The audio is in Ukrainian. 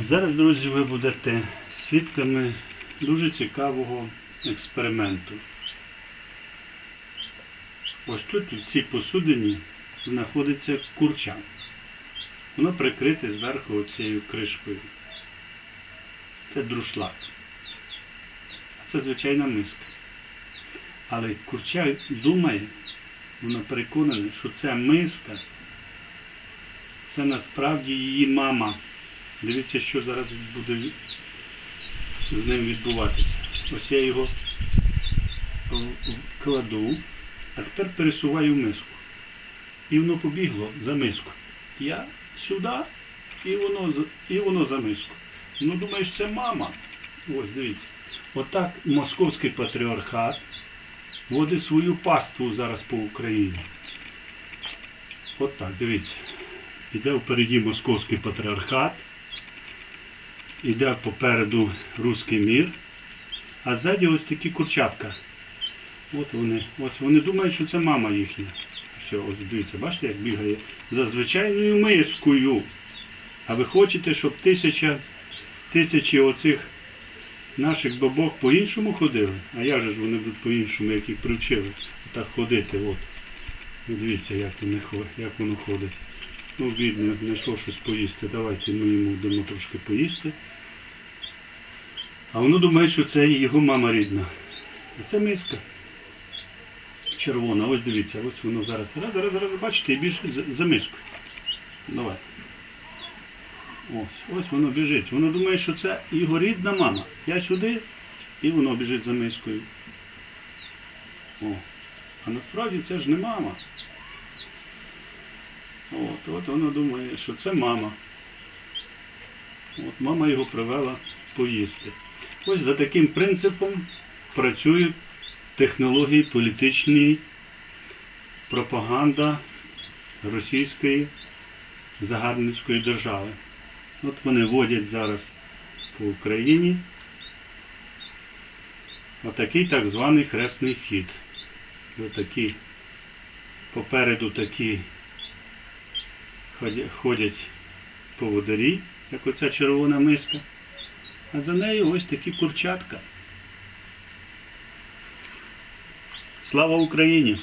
Зараз, друзі, ви будете свідками дуже цікавого експерименту. Ось тут в цій посудині знаходиться курча. Воно прикрите зверху оцією кришкою. Це друшлак. Це звичайна миска. Але курча думає, вона переконана, що ця миска це насправді її мама. Дивіться, що зараз буде з ним відбуватися. Ось я його кладу, а тепер пересуваю миску. І воно побігло за миску. Я сюди, і воно, і воно за миску. Ну, думаєш, це мама. Ось дивіться. Отак московський патріархат водить свою паству зараз по Україні. Отак, дивіться. Іде впереді московський патріархат, іде попереду руський мір, а ззаді ось такі курчатка. От вони. Ось вони думають, що це мама їхня. Все, ось дивіться, бачите, як бігає за звичайною мискою. А ви хочете, щоб тисяча, тисячі оцих наших бабок по-іншому ходили? А як же ж вони будуть по-іншому, як їх привчили? Так ходити, от. Дивіться, як воно ходить. Ну, бідно, знайшло щось поїсти. Давайте ми йому дамо трошки поїсти. А воно думає, що це його мама рідна. А це миска. Червона, ось дивіться, ось воно зараз. Раз, зараз, зараз, бачите, і біжить за, за миску. Давай. Ось, ось воно біжить. Воно думає, що це його рідна мама. Я сюди, і воно біжить за мискою. О. А насправді це ж не мама. От, от воно думає, що це мама. От мама його привела поїсти. Ось за таким принципом працюють технології політичної пропаганда російської загарбницької держави. От вони водять зараз по Україні отакий так званий хресний хід. Отакі попереду такі ходять поводарі, як оця червона миска, а за нею ось такі курчатка. Слава Україні!